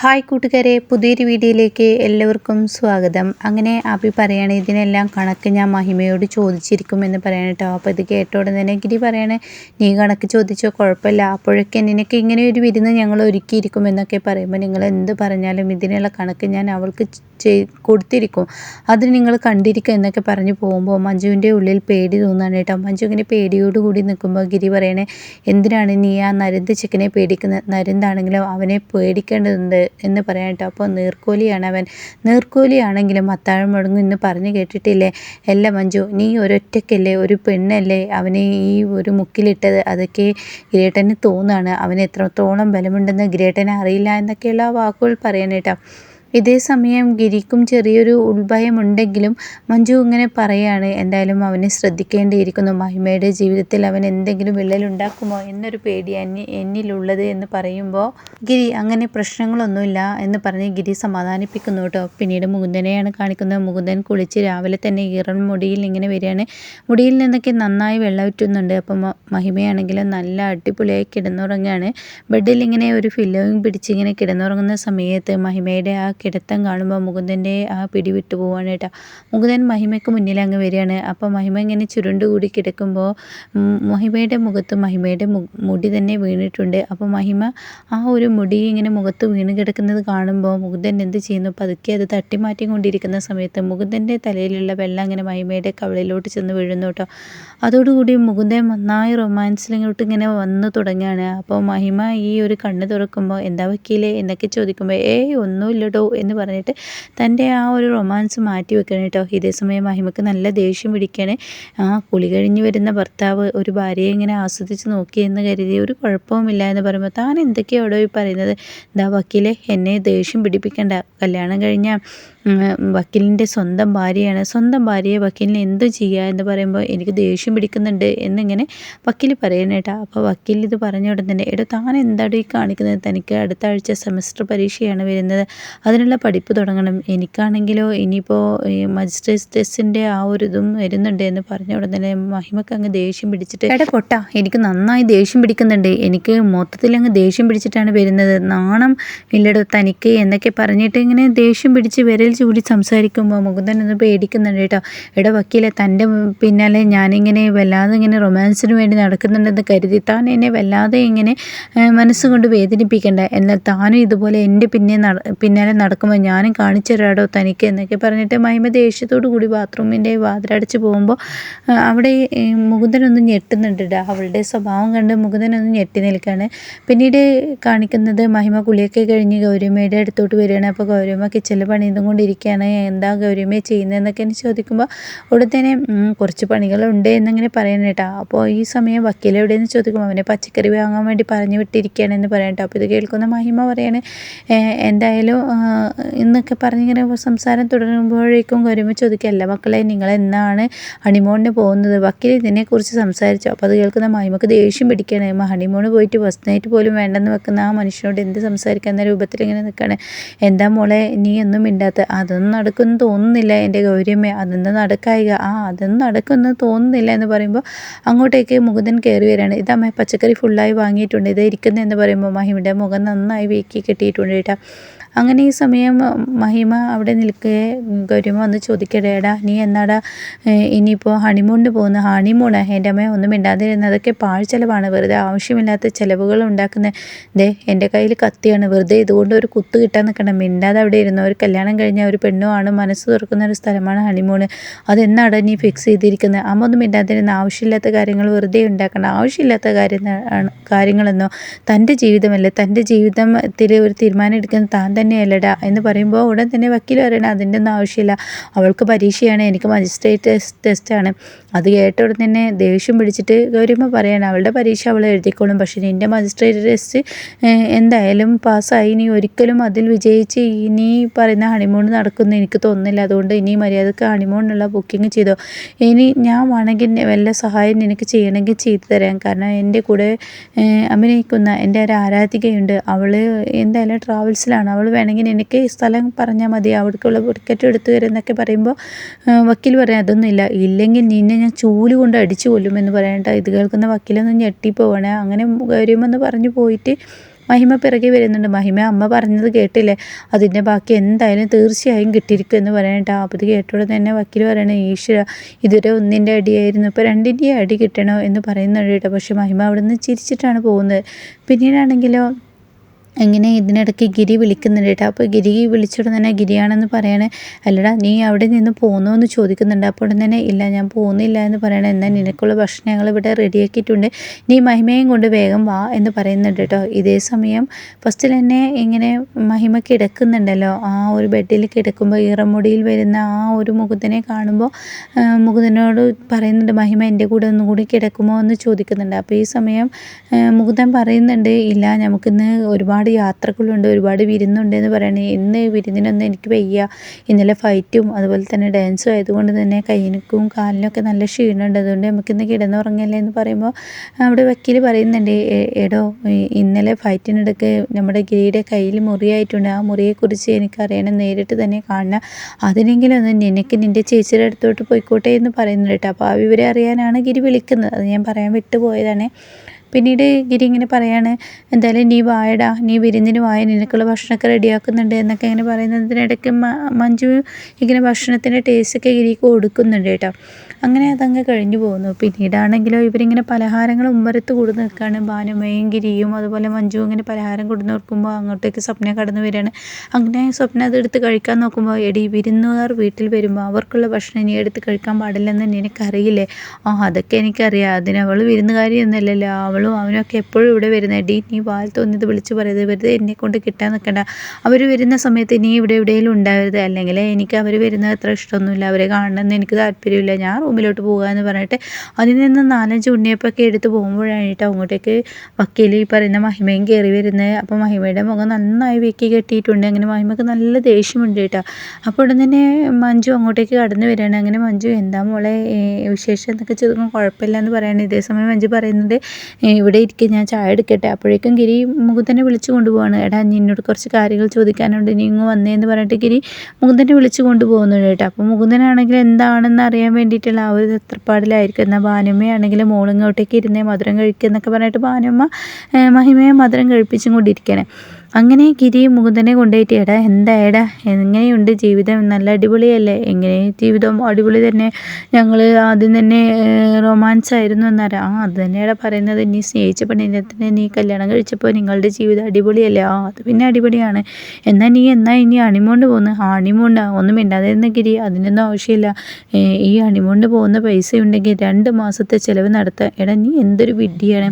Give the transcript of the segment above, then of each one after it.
Hi കൂട്ടുകാരെ പുതിയൊരു വീഡിയോയിലേക്ക് എല്ലാവർക്കും സ്വാഗതം. അങ്ങനെ അഭി പറയാണ് ഇതിനെല്ലാം കണക്ക് ഞാൻ മഹിമയോട് ചോദിച്ചിരിക്കും എന്ന് പറയണം കേട്ടോ. അപ്പോൾ ഇത് കേട്ട ഉടനെ തന്നെ ഗിരി പറയണേ നീ കണക്ക് ചോദിച്ചോ? കുഴപ്പമില്ല. അപ്പോഴൊക്കെ നിനക്ക് ഇങ്ങനെ ഒരു വിരുന്ന് ഞങ്ങൾ ഒരുക്കിയിരിക്കും എന്നൊക്കെ പറയുമ്പോൾ നിങ്ങൾ എന്ത് പറഞ്ഞാലും ഇതിനുള്ള കണക്ക് ഞാൻ അവൾക്ക് കൊടുത്തിരിക്കും. അത് നിങ്ങൾ കണ്ടിരിക്കുക എന്നൊക്കെ പറഞ്ഞ് പോകുമ്പോൾ മഞ്ജുവിന്റെ ഉള്ളിൽ പേടി തോന്നാണ് കേട്ടോ. മഞ്ജു ഇങ്ങനെ പേടിയോടുകൂടി നിൽക്കുമ്പോൾ ഗിരി പറയണേ എന്തിനാണ് നീ ആ നരന്ത് ചിക്കനെ പേടിക്കുന്നത് നരന്താണെങ്കിലും അവനെ പേടിക്കേണ്ടതുണ്ട്. എന്ന് പറയാം കേട്ടോ. അപ്പോൾ നീർക്കോലിയാണ് അവൻ. നീർക്കോലിയാണെങ്കിലും അത്താഴം മുടങ്ങും എന്ന് പറഞ്ഞു കേട്ടിട്ടില്ലേ? അല്ല മഞ്ജു നീ ഒരൊറ്റയ്ക്കല്ലേ? ഒരു പെണ്ണല്ലേ? അവനെ ഈ ഒരു മുക്കിലിട്ടത് അതൊക്കെ ഗ്രേട്ടന് തോന്നുകയാണ് അവന് എത്രത്തോളം ബലമുണ്ടെന്ന് ഗ്രേട്ടനെ അറിയില്ല എന്നൊക്കെയുള്ള വാക്കുകൾ പറയാൻ കേട്ടോ ഇതേ സമയം ഗിരിക്കും ചെറിയൊരു ഉൾഭയമുണ്ടെങ്കിലും മഞ്ജു ഇങ്ങനെ പറയാണ് എന്തായാലും അവനെ ശ്രദ്ധിക്കേണ്ടിയിരിക്കുന്നു. മഹിമയുടെ ജീവിതത്തിൽ അവൻ എന്തെങ്കിലും വിള്ളലുണ്ടാക്കുമോ എന്നൊരു പേടി എന്നി എന്നിലുള്ളത് എന്ന് പറയുമ്പോൾ ഗിരി അങ്ങനെ പ്രശ്നങ്ങളൊന്നുമില്ല എന്ന് പറഞ്ഞ് ഗിരി സമാധാനിപ്പിക്കുന്നു കേട്ടോ. പിന്നീട് മുകുന്ദനെയാണ് കാണിക്കുന്നത്. മുകുന്ദൻ കുളിച്ച് രാവിലെ തന്നെ ഈറൻ മുടിയിൽ ഇങ്ങനെ വരികയാണ്. മുടിയിൽ നിന്നൊക്കെ നന്നായി വെള്ളം ഉറ്റുന്നുണ്ട് അപ്പം മഹിമയാണെങ്കിൽ നല്ല അടിപൊളിയായി കിടന്നുറങ്ങുകയാണ് ബെഡിൽ ഇങ്ങനെ ഒരു ഫില്ലോയും പിടിച്ച് ഇങ്ങനെ കിടന്നുറങ്ങുന്ന സമയത്ത് മഹിമയുടെ ആ കിടത്തം കാണുമ്പോൾ മുകുന്ദന്റെ ആ പിടി വിട്ടു പോവാണ് മുകുന്ദൻ മഹിമയ്ക്ക് മുന്നിൽ അങ്ങ് വരികയാണ്. അപ്പോൾ മഹിമ ഇങ്ങനെ ചുരുണ്ട് കൂടി കിടക്കുമ്പോൾ മഹിമയുടെ മുഖത്ത് മഹിമയുടെ മുടി തന്നെ വീണിട്ടുണ്ട്. അപ്പോൾ മഹിമ ആ ഒരു മുടി ഇങ്ങനെ മുഖത്ത് വീണ് കിടക്കുന്നത് കാണുമ്പോൾ മുകുന്ദൻ എന്ത് ചെയ്യുന്നു? പതുക്കെ അത് തട്ടിമാറ്റിക്കൊണ്ടിരിക്കുന്ന സമയത്ത് മുകുന്ദന്റെ തലയിലുള്ള വെള്ളം അങ്ങനെ മഹിമയുടെ കവളിലോട്ട് ചെന്ന് വീഴുന്നു കേട്ടോ. അതോടുകൂടി മുകുന്ദൻ നന്നായി റൊമാൻസിലിങ്ങോട്ട് ഇങ്ങനെ വന്നു തുടങ്ങുകയാണ്. അപ്പോൾ മഹിമ ഈ ഒരു കണ്ണ് തുറക്കുമ്പോൾ എന്താ വക്കീലേ? എന്നൊക്കെ ചോദിക്കുമ്പോൾ ഏയ് ഒന്നുമില്ലടോ. എന്ന് പറഞ്ഞിട്ട് തന്റെ ആ ഒരു റൊമാൻസ് മാറ്റി വെക്കണം കേട്ടോ. ഇതേസമയം മഹിമക്ക് നല്ല ദേഷ്യം പിടിക്കണേ. ആ കുളി കഴിഞ്ഞ് വരുന്ന ഭർത്താവ് ഒരു ഭാര്യയെ ഇങ്ങനെ ആസ്വദിച്ച് നോക്കിയെന്ന് കരുതി ഒരു കുഴപ്പവുമില്ല എന്ന് പറയുമ്പോൾ താൻ എന്തൊക്കെയാണോ ഈ പറയുന്നത്. എന്താ വക്കീലെ എന്നെ ദേഷ്യം പിടിപ്പിക്കണ്ട. കല്യാണം കഴിഞ്ഞ വക്കീലിന്റെ സ്വന്തം ഭാര്യയാണ്. സ്വന്തം ഭാര്യയെ വക്കീലിനെ എന്ത് ചെയ്യുക എന്ന് പറയുമ്പോൾ എനിക്ക് ദേഷ്യം പിടിക്കുന്നുണ്ട് എന്നിങ്ങനെ വക്കീൽ പറയണേട്ടാ അപ്പോൾ വക്കീൽ ഇത് പറഞ്ഞ ഉടൻ തന്നെ എടോ താൻ എന്താണ് ഈ കാണിക്കുന്നത്? തനിക്ക് അടുത്ത ആഴ്ച സെമസ്റ്റർ പരീക്ഷയാണ് വരുന്നത്. അതിനുള്ള പഠിപ്പ് തുടങ്ങണം. എനിക്കാണെങ്കിലോ ഇനിയിപ്പോൾ ഈ മജിസ്ട്രേറ്റ് ടെസ്റ്റിന്റെ ആ ഒരു ഇതും വരുന്നുണ്ട് എന്ന് പറഞ്ഞ ഉടൻ തന്നെ മഹിമക്ക് അങ്ങ് ദേഷ്യം പിടിച്ചിട്ട് എടാ പൊട്ട എനിക്ക് നന്നായി ദേഷ്യം പിടിക്കുന്നുണ്ട്. എനിക്ക് മൊത്തത്തിൽ അങ്ങ് ദേഷ്യം പിടിച്ചിട്ടാണ് വരുന്നത്. നാണം ഇല്ലടോ തനിക്ക് എന്നൊക്കെ പറഞ്ഞിട്ട് ഇങ്ങനെ ദേഷ്യം പിടിച്ച് വിരൽ ചൂടി സംസാരിക്കുമ്പോൾ മുകുന്ദൻ ഒന്ന് പേടിക്കുന്നുണ്ട് കേട്ടോ. എടാ വക്കീലെ തന്റെ പിന്നാലെ ഞാനിങ്ങനെ വല്ലാതെ ഇങ്ങനെ റൊമാൻസിന് വേണ്ടി നടക്കുന്നുണ്ടെന്ന് കരുതി താൻ എന്നെ വല്ലാതെ ഇങ്ങനെ മനസ്സുകൊണ്ട് വേദനിപ്പിക്കണ്ട. എന്നാൽ താനും ഇതുപോലെ എന്റെ പിന്നെ പിന്നാലെ നടക്കുമ്പോൾ ഞാനും കാണിച്ചു തരാടോ തനിക്ക് എന്നൊക്കെ പറഞ്ഞിട്ട് മഹിമ ദേഷ്യത്തോടു കൂടി ബാത്റൂമിന്റെ വാതിലടച്ച് പോകുമ്പോൾ അവിടെ മുകുന്ദനൊന്ന് ഞെട്ടുന്നുണ്ട്. അവളുടെ സ്വഭാവം കണ്ട് മുകുന്ദനൊന്ന് ഞെട്ടി നിൽക്കുകയാണ് പിന്നീട് കാണിക്കുന്നത് മഹിമ കുളിയൊക്കെ കഴിഞ്ഞ് ഗൗരിയമ്മയുടെ അടുത്തോട്ട് വരികയാണ്. അപ്പോൾ ഗൗരിയമ്മ കിച്ചണിൽ പണിതുകൊണ്ടിരിക്കുകയാണ് എന്താ ഗൗരിയമ്മ ചെയ്യുന്നതെന്നൊക്കെ ചോദിക്കുമ്പോൾ ഉടൻ തന്നെ കുറച്ച് പണികളുണ്ട് എന്നങ്ങനെ പറയണം കേട്ടോ. അപ്പോൾ ഈ സമയം വക്കീൽ എവിടെയെന്ന് ചോദിക്കുമ്പോൾ അവനെ പച്ചക്കറി വാങ്ങാൻ വേണ്ടി പറഞ്ഞു വിട്ടിരിക്കുകയാണെന്ന് പറയാം കേട്ടോ. അപ്പോൾ ഇത് കേൾക്കുന്ന മഹിമ പറയാണ് എന്തായാലും എന്നൊക്കെ പറഞ്ഞിങ്ങനെ സംസാരം തുടരുമ്പോഴേക്കും ഗൗരിയമ്മ ചോദിക്കുകയല്ല മക്കളെ നിങ്ങൾ എന്നാണ് ഹണിമൂണിന് പോകുന്നത്? വക്കീൽ ഇതിനെക്കുറിച്ച് സംസാരിച്ചു. അപ്പോൾ അത് കേൾക്കുന്ന മൈമക്ക് ദേഷ്യം പിടിക്കുകയാണ്. ഹണിമൂണ് പോയിട്ട് ഫസ്റ്റ് നൈറ്റ് പോലും വേണ്ടെന്ന് വെക്കുന്ന ആ മനുഷ്യനോട് എന്ത് സംസാരിക്കുന്ന രൂപത്തിൽ ഇങ്ങനെ നിൽക്കുകയാണ്. എന്താ മോളെ നീ ഒന്നും മിണ്ടാത്ത അതൊന്നും നടക്കുമെന്ന് തോന്നുന്നില്ല എന്റെ ഗൗരിയമ്മ. അതൊന്നും നടക്കായിക? ആ അതൊന്നും നടക്കുമെന്ന് തോന്നുന്നില്ല എന്ന് പറയുമ്പോൾ അങ്ങോട്ടേക്ക് മുകുന്ദൻ കയറി വരികയാണ്. ഇതമ്മ പച്ചക്കറി ഫുള്ളായി വാങ്ങിയിട്ടുണ്ട്. ഇത് ഇരിക്കുന്നതെന്ന് പറയുമ്പോൾ മഹിമിന്റെ മുഖം നന്നായി വീക്കി കെട്ടിയിട്ടുണ്ട് കേട്ടോ അങ്ങനെ ഈ സമയം മഹിമ അവിടെ നിൽക്കേ ഗൗരിമ വന്ന് ചോദിക്കടേടാ നീ എന്നാടാ ഇനിയിപ്പോൾ ഹണിമൂണിന് പോകുന്ന ഹണിമൂണ് എന്റെ അമ്മ ഒന്നും മിണ്ടാതിരുന്നത് അതൊക്കെ പാഴ്ചെലവാണ് വെറുതെ ആവശ്യമില്ലാത്ത ചിലവുകൾ ഉണ്ടാക്കുന്നത് ദേ എന്റെ കയ്യിൽ കത്തിയാണ്. വെറുതെ ഇതുകൊണ്ട് ഒരു കുത്ത് കിട്ടാൻ നിൽക്കണം മിണ്ടാതെ അവിടെ ഇരുന്ന ഒരു കല്യാണം കഴിഞ്ഞ ഒരു പെണ്ണുമാണ് മനസ്സ് തുറക്കുന്ന ഒരു സ്ഥലമാണ് ഹണിമൂണ് അതെന്നാണ് നീ ഫിക്സ് ചെയ്തിരിക്കുന്നത് അമ്മ ഒന്നും മിണ്ടാതിരുന്ന ആവശ്യമില്ലാത്ത കാര്യങ്ങൾ വെറുതെ ഉണ്ടാക്കണം ആവശ്യമില്ലാത്ത കാര്യം കാര്യങ്ങളെന്നോ? തന്റെ ജീവിതമല്ലേ? തന്റെ ജീവിതത്തിൽ ഒരു തീരുമാനം എടുക്കുന്ന താൻ തന്നെയല്ലടാ. എന്ന് പറയുമ്പോൾ ഉടൻ തന്നെ വക്കീൽ പറയണം അതിന്റെ ഒന്നും ആവശ്യമില്ല. അവൾക്ക് പരീക്ഷയാണ് എനിക്ക് മജിസ്ട്രേറ്റ് ടെസ്റ്റ് ടെസ്റ്റാണ്. അത് കേട്ട ഉടൻ തന്നെ ദേഷ്യം പിടിച്ചിട്ട് ഗൗരിയമ്മ പറയണം അവളുടെ പരീക്ഷ അവൾ എഴുതിക്കോളും. പക്ഷേ നിന്റെ മജിസ്ട്രേറ്റ് ടെസ്റ്റ് എന്തായാലും പാസ്സായി. നീ ഒരിക്കലും അതിൽ വിജയിച്ച് ഇനി പറയുന്ന ഹണിമൂൺ നടക്കുന്നു എനിക്ക് തോന്നുന്നില്ല. അതുകൊണ്ട് ഇനി മര്യാദയ്ക്ക് ഹണിമൂണിനുള്ള ബുക്കിംഗ് ചെയ്തോ. ഇനി ഞാൻ വേണമെങ്കിൽ വല്ല സഹായം നിനക്ക് ചെയ്യണമെങ്കിൽ ചെയ്തു തരാം. കാരണം എന്റെ കൂടെ അഭിനയിക്കുന്ന എന്റെ ഒരു ആരാധികയുണ്ട്. അവൾ എന്തായാലും ട്രാവൽസിലാണ് അവൾ വേണമെങ്കിൽ എനിക്ക് സ്ഥലം പറഞ്ഞാൽ മതി അവിടേക്കുള്ള ടിക്കറ്റ് എടുത്തു തരുമെന്നൊക്കെ പറയുമ്പോൾ വക്കീൽ പറയാം അതൊന്നുമില്ല ഇല്ലെങ്കിൽ നിന്നെ ഞാൻ ചൂൽ കൊണ്ട് അടിച്ചു കൊല്ലുമെന്ന് പറയണ്ട. ഇത് കേൾക്കുന്ന വക്കീലൊന്നും ഞെട്ടിപ്പോവാണ്. അങ്ങനെ കാര്യമെന്ന് പറഞ്ഞു പോയിട്ട് മഹിമ പിറകെ വരുന്നുണ്ട്. മഹിമ അമ്മ പറഞ്ഞത് കേട്ടില്ലേ? അതിന്റെ ബാക്കി എന്തായാലും തീർച്ചയായും കിട്ടിയിരിക്കും എന്ന് പറയണേട്ടോ അപ്പോൾ ഇത് കേട്ടോടെ തന്നെ വക്കീൽ പറയണേ ഈശ്വര ഇതുവരെ ഒന്നിന്റെ അടിയായിരുന്നു. ഇപ്പോൾ രണ്ടിന്റെ അടി കിട്ടണോ? എന്ന് പറയുന്നുണ്ട് കേട്ടോ. പക്ഷേ മഹിമ അവിടെ നിന്ന് ചിരിച്ചിട്ടാണ് പോകുന്നത്. പിന്നീടാണെങ്കിലോ ഇങ്ങനെ ഇതിനിടയ്ക്ക് ഗിരി വിളിക്കുന്നുണ്ട് കേട്ടോ. അപ്പോൾ ഗിരി വിളിച്ചിട്ട് തന്നെ ഗിരിയാണെന്ന് പറയണേ. അല്ലടാ നീ അവിടെ നിന്ന് പോകുന്നോ എന്ന് ചോദിക്കുന്നുണ്ട്. അപ്പോൾ ഉടൻ തന്നെ ഇല്ല ഞാൻ പോകുന്നില്ല എന്ന് പറയണേ. എന്നാൽ നിനക്കുള്ള ഭക്ഷണം ഞങ്ങൾ ഇവിടെ റെഡിയാക്കിയിട്ടുണ്ട് നീ മഹിമയും കൊണ്ട് വേഗം വാ എന്ന് പറയുന്നുണ്ട് കേട്ടോ. ഇതേ സമയം ഫസ്റ്റിൽ തന്നെ ഇങ്ങനെ മഹിമ കിടക്കുന്നുണ്ടല്ലോ. ആ ഒരു ബെഡിൽ കിടക്കുമ്പോൾ ഈറമുടിയിൽ വരുന്ന ആ ഒരു മുകുന്ദനെ കാണുമ്പോൾ മുകുന്ദനോട് പറയുന്നുണ്ട് മഹിമ എന്റെ കൂടെ ഒന്നും കൂടി കിടക്കുമോ? എന്ന് ചോദിക്കുന്നുണ്ട്. അപ്പോൾ ഈ സമയം മുകുന്ദൻ പറയുന്നുണ്ട് ഇല്ല നമുക്കിന്ന് ഒരുപാട് ഒരുപാട് യാത്രകളുണ്ട് ഒരുപാട് വിരുന്നുണ്ട് എന്ന് പറയണേ. ഇന്ന് വിരുന്നിനൊന്നും എനിക്ക് വയ്യ. ഇന്നലെ ഫൈറ്റും അതുപോലെ തന്നെ ഡാൻസും ആയതുകൊണ്ട് തന്നെ കയ്യിനും കാലിനൊക്കെ നല്ല ക്ഷീണമുണ്ട്. അതുകൊണ്ട് നമുക്കിന്ന് കിടന്നുറങ്ങല്ലേ എന്ന് പറയുമ്പോൾ അവിടെ വക്കീൽ പറയുന്നുണ്ട് എടോ ഇന്നലെ ഫൈറ്റിനിടയ്ക്ക് നമ്മുടെ ഗിരിയുടെ കയ്യിൽ മുറിയായിട്ടുണ്ട്. ആ മുറിയെക്കുറിച്ച് എനിക്കറിയണം. നേരിട്ട് തന്നെ കാണണം. അതിനെങ്കിലും ഒന്ന് നിനക്ക് നിന്റെ ചേച്ചിയുടെ അടുത്തോട്ട് പോയിക്കോട്ടെ എന്ന് പറയുന്നുണ്ട് കേട്ടോ. അപ്പോൾ ആ വിവരം അറിയാനാണ് ഗിരി വിളിക്കുന്നത്. അത് ഞാൻ പറയാൻ വിട്ടുപോയതാണ്. പിന്നീട് ഗിരി ഇങ്ങനെ പറയാണ് എന്തായാലും നീ വായടാ നീ വിരുന്നിന് വായ നിനക്കുള്ള ഭക്ഷണമൊക്കെ റെഡിയാക്കുന്നുണ്ട് എന്നൊക്കെ ഇങ്ങനെ പറയുന്നതിനിടയ്ക്ക് മഞ്ജു ഇങ്ങനെ ഭക്ഷണത്തിന്റെ ടേസ്റ്റൊക്കെ ഗിരിക്ക് കൊടുക്കുന്നുണ്ട് കേട്ടോ. അങ്ങനെ അതങ്ങ് കഴിഞ്ഞു പോകുന്നു. പിന്നീടാണെങ്കിലോ ഇവരിങ്ങനെ പലഹാരങ്ങൾ ഉമ്മരത്ത് കൂടി നിൽക്കുകയാണ്. ഭാനുമയും ഗിരിയും അതുപോലെ മഞ്ജു ഇങ്ങനെ പലഹാരം കൊണ്ടു നോക്കുമ്പോൾ അങ്ങോട്ടേക്ക് സ്വപ്ന കടന്നു വരികയാണ്. അങ്ങനെ സ്വപ്ന അത് എടുത്ത് കഴിക്കാൻ നോക്കുമ്പോൾ എടി വിരുന്നുകാർ വീട്ടിൽ വരുമ്പോൾ അവർക്കുള്ള ഭക്ഷണം ഇനി എടുത്ത് കഴിക്കാൻ പാടില്ലെന്ന് തന്നെ എനിക്കറിയില്ലേ ആ അതൊക്കെ എനിക്കറിയാം. അതിന് അവൾ വിരുന്നുകാരിയൊന്നുമല്ലല്ലോ അവളും അവനൊക്കെ എപ്പോഴും ഇവിടെ വരുന്നത് എടി നീ വാൽ തോന്നിയത് വിളിച്ച് പറയരുത്. വെറുതെ എന്നെ കൊണ്ട് കിട്ടാൻ നിൽക്കണ്ട. അവർ വരുന്ന സമയത്ത് നീ ഇവിടെ എവിടെയെങ്കിലും ഉണ്ടാവരുത്. അല്ലെങ്കിൽ എനിക്ക് അവർ വരുന്നത് അത്ര ഇഷ്ടമൊന്നുമില്ല. അവരെ കാണണമെന്ന് എനിക്ക് താല്പര്യമില്ല. ഞാൻ റൂമിലോട്ട് പോകുക എന്ന് പറഞ്ഞിട്ട് അതിൽ നിന്ന് നാലഞ്ച് ഉണ്ണിയപ്പൊക്കെ എടുത്ത് പോകുമ്പോഴായിട്ട് അങ്ങോട്ടേക്ക് വക്കീൽ ഈ പറയുന്ന മഹിമയും കയറി വരുന്നത്. അപ്പോൾ മഹിമയുടെ മുഖം നന്നായി വെക്കി കെട്ടിയിട്ടുണ്ട്. അങ്ങനെ മഹിമക്ക് നല്ല ദേഷ്യമുണ്ട് കേട്ടോ. അപ്പോൾ ഉടൻ തന്നെ മഞ്ജു അങ്ങോട്ടേക്ക് കടന്നു വരികയാണ്. അങ്ങനെ മഞ്ജു എന്താ മോളെ വിശേഷം എന്നൊക്കെ ചോദിക്കുമ്പോൾ കുഴപ്പമില്ല എന്ന് പറയുന്നത് ഇതേ സമയം മഞ്ജു പറയുന്നത് ഇവിടെ ഇരിക്കുക ഞാൻ ചായ എടുക്കട്ടെ. അപ്പോഴേക്കും ഗിരി മുകുന്ദനെ വിളിച്ചു കൊണ്ടുപോവാണ്. എടാ നിന്നോട് കുറച്ച് കാര്യങ്ങൾ ചോദിക്കാനുണ്ട്. നീ ഇങ്ങ് വന്നേന്ന് പറഞ്ഞിട്ട് ഗിരി മുകുന്ദനെ വിളിച്ചു കൊണ്ടുപോകുന്നുണ്ട് കേട്ടോ. അപ്പോൾ മുകുന്ദനാണെങ്കിൽ എന്താണെന്ന് അറിയാൻ വേണ്ടിയിട്ടുള്ള ആ ഒരു തത്രപ്പാടിലായിരിക്കും. എന്നാൽ മോളിങ്ങോട്ടേക്ക് ഇരുന്നേ മധുരം കഴിക്കുക എന്നൊക്കെ പറഞ്ഞിട്ട് ഭാനുമ്മ മഹിമയെ മധുരം കഴിപ്പിച്ചും കൊണ്ടിരിക്കണേ. അങ്ങനെ ഗിരി മുകുന്ദനെ കൊണ്ടുപോയിട്ട് എടാ എന്താ എടാ എങ്ങനെയുണ്ട് ജീവിതം? നല്ല അടിപൊളിയല്ലേ? എങ്ങനെ ജീവിതം അടിപൊളി തന്നെ? ഞങ്ങൾ ആദ്യം തന്നെ റൊമാൻസ് ആയിരുന്നു എന്നറിയാം ആ അത് തന്നെയാണ് പറയുന്നത്. നീ സ്നേഹിച്ച പെണ്ണിനെ നീ കല്യാണം കഴിച്ചപ്പോൾ നിങ്ങളുടെ ജീവിതം അടിപൊളിയല്ലേ? ആ അത് പിന്നെ അടിപൊളിയാണ്. എന്നാൽ നീ എന്നാ ഇനി ഹണിമൂണ്ട് പോകുന്നു ഹണിമൂണ്ടാ ഒന്നും മിണ്ടാതിരുന്ന ഗിരി അതിനൊന്നും ആവശ്യമില്ല. ഈ ഹണിമൂണ്ട് പോകുന്ന പൈസ ഉണ്ടെങ്കിൽ രണ്ട് മാസത്തെ ചിലവ് നടത്താം. എടാ നീ എന്തൊരു വിഡ്ഢിയാണ്.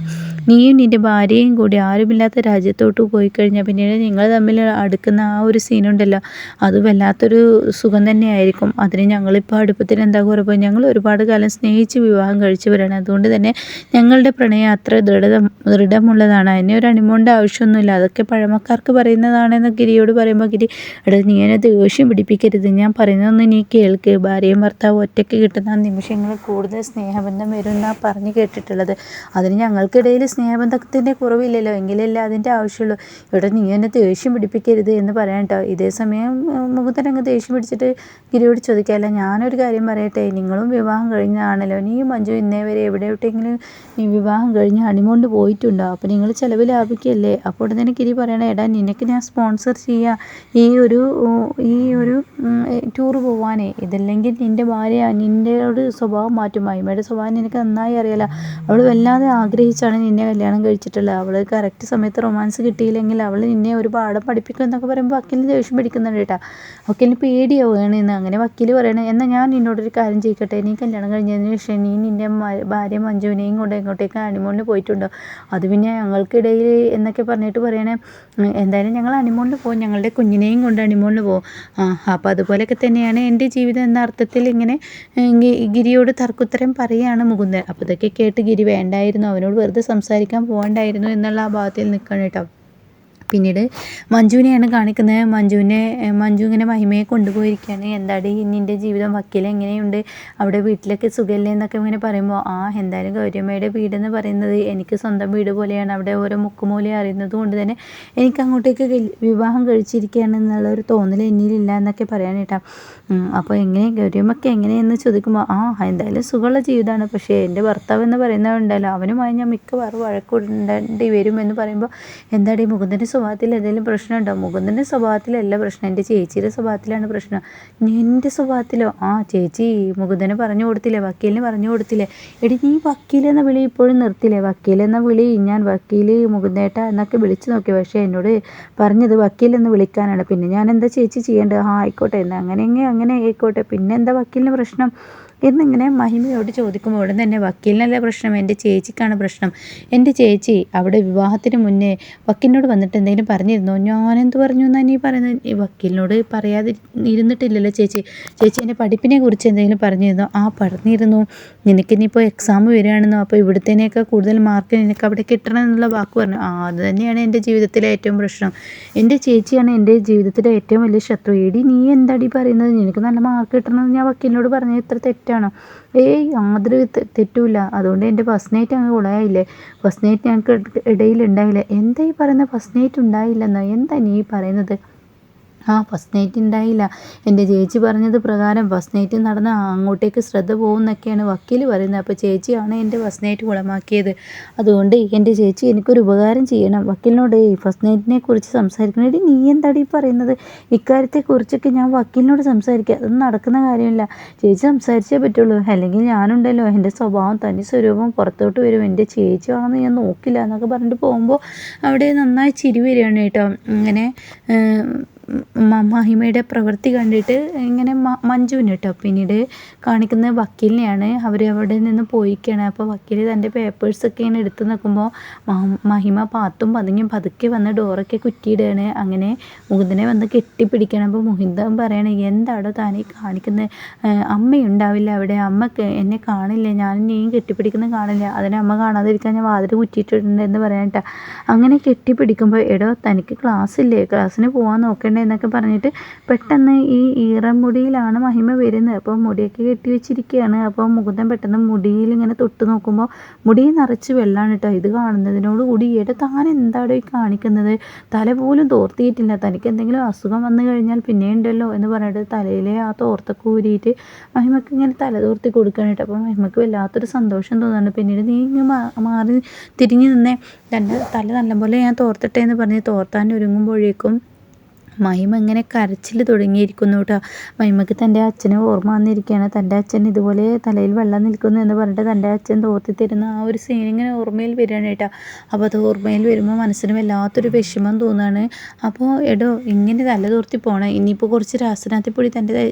നീയും നിന്റെ ഭാര്യയും കൂടി ആരുമില്ലാത്ത രാജ്യത്തോട്ട് പോയി കഴിഞ്ഞാൽ പിന്നീട് നിങ്ങൾ തമ്മിൽ അടുക്കുന്ന ആ ഒരു സീനുണ്ടല്ലോ അത് വല്ലാത്തൊരു സുഖം തന്നെയായിരിക്കും. അതിന് ഞങ്ങളിപ്പോൾ അടുപ്പത്തിന് എന്താ കുറവ് ഞങ്ങൾ ഒരുപാട് കാലം സ്നേഹിച്ച് വിവാഹം കഴിച്ചവരാണ്. അതുകൊണ്ട് തന്നെ ഞങ്ങളുടെ പ്രണയം അത്ര ദൃഢത ദൃഢമുള്ളതാണ്. അതിന് ഒരു അണിമോണ്ട ആവശ്യമൊന്നുമില്ല. അതൊക്കെ പഴമക്കാർക്ക് പറയുന്നതാണെന്ന് ഗിരിയോട് പറയുമ്പോൾ ഗിരി എടാ നീ എന്നെ ദേഷ്യം പിടിപ്പിക്കരുത്. ഞാൻ പറയുന്നതൊന്നും നീ കേൾക്ക്. ഭാര്യയും ഭർത്താവ് ഒറ്റയ്ക്ക് കിട്ടുന്ന നിമിഷങ്ങൾ കൂടുതൽ സ്നേഹബന്ധം വരും എന്നാണ് പറഞ്ഞു കേട്ടിട്ടുള്ളത്. അതിന് ഞങ്ങൾക്കിടയിൽ സ്നേഹബന്ധത്തിന്റെ കുറവില്ലല്ലോ. എങ്കിലല്ലേ അതിന്റെ ആവശ്യമുള്ളൂ. ഇവിടെ നീ എന്നെ ദേഷ്യം പിടിപ്പിക്കരുത് എന്ന് പറയാം കേട്ടോ ഇതേ സമയം അങ്ങ് ദേഷ്യം പിടിച്ചിട്ട് ഗിരിയോട് ചോദിക്കാമല്ല ഞാനൊരു കാര്യം പറയട്ടെ? നിങ്ങളും വിവാഹം കഴിഞ്ഞാണല്ലോ. നീ മഞ്ജു ഇന്നേ വരെ എവിടെയോട്ടെങ്കിലും നീ വിവാഹം കഴിഞ്ഞ് ഹണിമൂണ്ട് പോയിട്ടുണ്ടോ? അപ്പോൾ നിങ്ങൾ ചിലവ് ലാഭിക്കല്ലേ? അപ്പോൾ ഉടനെ ഗിരി പറയണേ എടാ നിനക്ക് ഞാൻ സ്പോൺസർ ചെയ്യാം. ഈ ഒരു ഈ ഒരു ടൂർ പോവാനേ. ഇതല്ലെങ്കിൽ നിന്റെ ഭാര്യ നിന്റെ ഒരു സ്വഭാവം മാറ്റും. അമ്മയുടെ സ്വഭാവം നിനക്ക് നന്നായി അറിയാലോ. അവൾ വല്ലാതെ ആഗ്രഹിച്ചാണ് നിന്നെ കല്യാണം കഴിച്ചിട്ടുള്ളത്. അവൾ കറക്റ്റ് സമയത്ത് റൊമാൻസ് കിട്ടിയില്ലെങ്കിൽ അവൾ നിന്നെ ഒരു പാഠം പഠിപ്പിക്കും എന്നൊക്കെ പറയുമ്പോൾ വക്കീലിന് ദേഷ്യം പിടിക്കുന്നുണ്ട് കേട്ടോ. വക്കീലിന് പേടിയാവുകയാണ് ഇന്ന്. അങ്ങനെ വക്കീൽ പറയണേ എന്നാൽ ഞാൻ നിന്നോടൊരു കാര്യം ചെയ്യിക്കട്ടെ നീ കല്യാണം കഴിഞ്ഞതിന് ശേഷം നീ നിന്റെ ഭാര്യ മഞ്ജുവിനെയും കൊണ്ട് എങ്ങോട്ടേക്ക് ഹണിമൂണിന് പോയിട്ടുണ്ടോ? അത് പിന്നെ ഞങ്ങൾക്കിടയിൽ എന്നൊക്കെ പറഞ്ഞിട്ട് പറയണേ എന്തായാലും ഞങ്ങൾ ഹണിമൂണിന് പോകും ഞങ്ങളുടെ കുഞ്ഞിനെയും കൊണ്ട് ഹണിമൂണിന് പോകും ആ അപ്പോൾ അതുപോലെയൊക്കെ തന്നെയാണ് എന്റെ ജീവിതം എന്ന അർത്ഥത്തിൽ ഇങ്ങനെ ഗിരിയോട് തർക്കുത്തരം പറയുകയാണ് മുകുന്ദൻ. അപ്പോൾ ഇതൊക്കെ കേട്ട് ഗിരി വേണ്ടായിരുന്നു. അവനോട് വെറുതെ സംസാരിക്കാൻ പോകണ്ടായിരുന്നു എന്നുള്ള ആ ഭാഗത്തിൽ നിൽക്കണം കേട്ടോ. പിന്നീട് മഞ്ജുവിനെയാണ് കാണിക്കുന്നത്. മഞ്ജുവിനെ മഞ്ജു ഇങ്ങനെ മഹിമയെ കൊണ്ടുപോയിരിക്കുകയാണ്. എന്താടി നിന്റെ ജീവിതം? വക്കീൽ എങ്ങനെയുണ്ട്? അവിടെ വീട്ടിലൊക്കെ സുഖമല്ലേ എന്നൊക്കെ ഇങ്ങനെ പറയുമ്പോൾ ആ എന്തായാലും ഗൗരിയമ്മയുടെ വീടെന്ന് പറയുന്നത് എനിക്ക് സ്വന്തം വീട് പോലെയാണ്. അവിടെ ഓരോ മുക്കുമൂലയും അറിയുന്നത് കൊണ്ട് തന്നെ എനിക്ക് അങ്ങോട്ടേക്ക് വിവാഹം കഴിച്ചിരിക്കുകയാണ് എന്നുള്ള ഒരു തോന്നൽ എന്നിലില്ല എന്നൊക്കെ പറയാനേട്ടാ അപ്പോൾ എങ്ങനെ? ഗൗരിയമ്മക്ക് എങ്ങനെയെന്ന് ചോദിക്കുമ്പോൾ ആ എന്തായാലും സുഖമുള്ള ജീവിതമാണ്. പക്ഷേ എന്റെ ഭർത്താവ് എന്ന് പറയുന്നവരുണ്ടല്ലോ. അവനുമായി ഞാൻ മിക്കവാറും വഴക്കുണ്ടേണ്ടി എന്ന് പറയുമ്പോൾ എന്താടി മുകുന്ദന്റെ സ്വഭാവത്തിൽ എന്തെങ്കിലും പ്രശ്നമുണ്ടോ? മുകുന്ദന്റെ സ്വഭാവത്തിലല്ല പ്രശ്നം. എന്റെ ചേച്ചിയുടെ സ്വഭാവത്തിലാണ് പ്രശ്നം. എന്റെ സ്വഭാവത്തിലോ? ആ ചേച്ചി മുകുന്ദനെ പറഞ്ഞു കൊടുത്തില്ലേ? വക്കീലിന് പറഞ്ഞു കൊടുത്തില്ലേ? എടി നീ വക്കീലെന്ന വിളി ഇപ്പോഴും നിർത്തില്ലേ? വക്കീലെന്ന വിളി ഞാൻ വക്കീൽ മുകുന്ദേട്ട എന്നൊക്കെ വിളിച്ചു നോക്കി. പക്ഷേ എന്നോട് പറഞ്ഞത് വക്കീലെന്ന് വിളിക്കാനാണ്. പിന്നെ ഞാൻ എന്താ ചേച്ചി ചെയ്യേണ്ടത്? ആ ആയിക്കോട്ടെ. എന്താ അങ്ങനെ അങ്ങനെ ആയിക്കോട്ടെ. പിന്നെ എന്താ വക്കീലിന് പ്രശ്നം? എന്നിങ്ങനെ മഹിമയോട് ചോദിക്കുമ്പോൾ ഉടൻ തന്നെ വക്കീലിനല്ല പ്രശ്നം? എന്റെ ചേച്ചിക്കാണ് പ്രശ്നം. എന്റെ ചേച്ചി അവിടെ വിവാഹത്തിന് മുന്നേ വക്കീലിനോട് വന്നിട്ട് എന്തെങ്കിലും പറഞ്ഞിരുന്നോ? ഞാനെന്ത് പറഞ്ഞു എന്നാണ് നീ പറയുന്നത്? വക്കീലിനോട് പറയാതെ ഇരുന്നിട്ടില്ലല്ലോ ചേച്ചി. ചേച്ചി എന്റെ പഠിപ്പിനെ കുറിച്ച് എന്തെങ്കിലും പറഞ്ഞിരുന്നോ? ആ പറഞ്ഞിരുന്നു. നിനക്കിനിപ്പോൾ എക്സാം വരികയാണെന്നോ? അപ്പോൾ ഇവിടുത്തേനേക്കാൾ കൂടുതൽ മാർക്ക് നിനക്ക് അവിടെ കിട്ടണം എന്നുള്ള വാക്ക് പറഞ്ഞു. ആ അത് തന്നെയാണ് എന്റെ ജീവിതത്തിലെ ഏറ്റവും പ്രശ്നം. എന്റെ ചേച്ചിയാണ് എന്റെ ജീവിതത്തിലെ ഏറ്റവും വലിയ ശത്രു. എടി നീ എന്താടി പറയുന്നത്? നിനക്ക് നല്ല മാർക്ക് കിട്ടണമെന്ന് ഞാൻ വക്കീലിനോട് പറഞ്ഞു ഇത്ര തെറ്റാണോ. ഏയ് യാതൊരു തെറ്റുമില്ല അതുകൊണ്ട് എന്റെ ഫസ്റ്റ് നൈറ്റ് അങ്ങ് കുളയായില്ലേ ഫസ്റ്റ് നൈറ്റ് ഞങ്ങൾക്ക് ഇടയിൽ ഉണ്ടായില്ല എന്താ ഈ പറയുന്നത് ഫസ്റ്റ് നൈറ്റ് ഉണ്ടായില്ലെന്നോ? എന്താ നീ പറയുന്നത്? ആ ഫസ്റ്റ് നൈറ്റ് ഉണ്ടായില്ല എന്റെ ചേച്ചി പറഞ്ഞത് പ്രകാരം ഫസ്റ്റ് നൈറ്റ് നടന്ന അങ്ങോട്ടേക്ക് ശ്രദ്ധ പോകുന്നൊക്കെയാണ് വക്കീൽ പറയുന്നത്. അപ്പോൾ ചേച്ചിയാണ് എന്റെ ഫസ്റ്റ് നൈറ്റ് കുളമാക്കിയത്. അതുകൊണ്ട് എന്റെ ചേച്ചി എനിക്കൊരു ഉപകാരം ചെയ്യണം. വക്കീലിനോട് ഈ ഫസ്റ്റ് നൈറ്റിനെ കുറിച്ച് സംസാരിക്കണേടി നീ എന്താടി പറയുന്നത്? ഇക്കാര്യത്തെക്കുറിച്ചൊക്കെ ഞാൻ വക്കീലിനോട് സംസാരിക്കുക അതൊന്നും നടക്കുന്ന കാര്യമില്ല. ചേച്ചി സംസാരിച്ചേ പറ്റുള്ളൂ. അല്ലെങ്കിൽ ഞാനുണ്ടല്ലോ. എന്റെ സ്വഭാവം തനി സ്വരൂപം പുറത്തോട്ട് വരും. എന്റെ ചേച്ചിയാണെന്ന് ഞാൻ നോക്കില്ല എന്നൊക്കെ പറഞ്ഞിട്ട് പോകുമ്പോൾ അവിടെ നന്നായി ചിരി വരികയാണ് കേട്ടോ. ഇങ്ങനെ മഹിമയുടെ പ്രവൃത്തി കണ്ടിട്ട് ഇങ്ങനെ മഞ്ജുവിന് കേട്ടോ പിന്നീട് കാണിക്കുന്നത് വക്കീലിനെയാണ് അവർ അവിടെ നിന്ന് പോയിക്കാണ്. അപ്പോൾ വക്കീൽ തന്റെ പേപ്പേഴ്സൊക്കെ ഇങ്ങനെ എടുത്ത് നോക്കുമ്പോൾ മഹിമ പാത്തും പതുങ്ങിയും പതുക്കെ വന്ന് ഡോറൊക്കെ കുറ്റിയിടുകയാണ് അങ്ങനെ മുകുന്ദനെ വന്ന് കെട്ടിപ്പിടിക്കണം. അപ്പോൾ മുഹിന്ദൻ പറയണേ എന്താടോ താനീ കാണിക്കുന്നത് അമ്മയുണ്ടാവില്ല അവിടെ. അമ്മ എന്നെ കാണില്ല? ഞാൻ നീയും കെട്ടിപ്പിടിക്കുന്നത് കാണില്ല. അതിനെ അമ്മ കാണാതിരിക്കാൻ ഞാൻ വാതിൽ കുറ്റിയിട്ടുണ്ട് എന്ന് പറയാനിട്ടാ അങ്ങനെ കെട്ടിപ്പിടിക്കുമ്പോൾ എടോ തനിക്ക് ക്ലാസ് ഇല്ലേ? ക്ലാസ്സിന് പോകാൻ നോക്കണ്ടേ? എന്നൊക്കെ പറഞ്ഞിട്ട് പെട്ടെന്ന് ഈ ഈറമുടിയിലാണ് മഹിമ വരുന്നത്. അപ്പോൾ മുടിയൊക്കെ കെട്ടി വെച്ചിരിക്കുകയാണ്. അപ്പോൾ മുകുന്ദൻ പെട്ടെന്ന് മുടിയിൽ ഇങ്ങനെ തൊട്ട് നോക്കുമ്പോൾ മുടി നിറച്ച് വെള്ളമാണ് കേട്ടോ. ഇത് കാണുന്നതിനോട് കൂടി ഈയിടെ താൻ എന്താണ് ഈ കാണിക്കുന്നത്? തല പോലും തോർത്തിയിട്ടില്ല. തനിക്ക് എന്തെങ്കിലും അസുഖം വന്നു കഴിഞ്ഞാൽ പിന്നെ ഉണ്ടല്ലോ എന്ന് പറഞ്ഞിട്ട് തലയിലെ ആ തോർത്തൊക്കെ ഊരിയിട്ട് മഹിമക്ക് ഇങ്ങനെ തല തോർത്തി കൊടുക്കണം കേട്ടോ. അപ്പോൾ മഹിമക്ക് വല്ലാത്തൊരു സന്തോഷം തോന്നുന്നുണ്ട് പിന്നീട് നീ ഇങ്ങനെ മാറി തിരിഞ്ഞു നിന്നേ. തന്നെ തല നല്ലപോലെ ഞാൻ തോർത്തിട്ടേ എന്ന് പറഞ്ഞ് തോർത്താൻ ഒരുങ്ങുമ്പോഴേക്കും മഹിമ ഇങ്ങനെ കരച്ചിൽ തുടങ്ങിയിരിക്കുന്നു കേട്ടോ മഹിമയ്ക്ക് തന്റെ അച്ഛനെ ഓർമ്മ വന്നിരിക്കുകയാണ്. തന്റെ അച്ഛൻ ഇതുപോലെ തലയിൽ വെള്ളം നിൽക്കുന്നു എന്ന് പറഞ്ഞിട്ട് തന്റെ അച്ഛൻ തോർത്തി തരുന്ന ആ ഒരു സീൻ ഇങ്ങനെ ഓർമ്മയിൽ വരികയാണ് കേട്ടോ അപ്പോൾ അത് ഓർമ്മയിൽ വരുമ്പോൾ മനസ്സിന് വല്ലാത്തൊരു വിഷമം തോന്നുകയാണ്. അപ്പോൾ എടോ ഇങ്ങനെ തല തോർത്തി പോകണം ഇനിയിപ്പോൾ കുറച്ച് രാസനാത്തിപ്പൊടി തന്റെ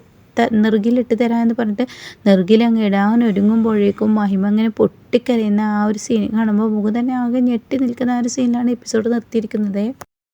നെറുകിലിട്ട് തരാമെന്ന് പറഞ്ഞിട്ട് നെറുകിലങ്ങ് ഇടാൻ ഒരുങ്ങുമ്പോഴേക്കും മഹിമ അങ്ങനെ പൊട്ടിക്കരയുന്ന ആ ഒരു സീൻ കാണുമ്പോൾ മുഖം തന്നെ ആകെ ഞെട്ടി നിൽക്കുന്ന ആ ഒരു സീനിലാണ് എപ്പിസോഡ് നിർത്തിയിരിക്കുന്നത്.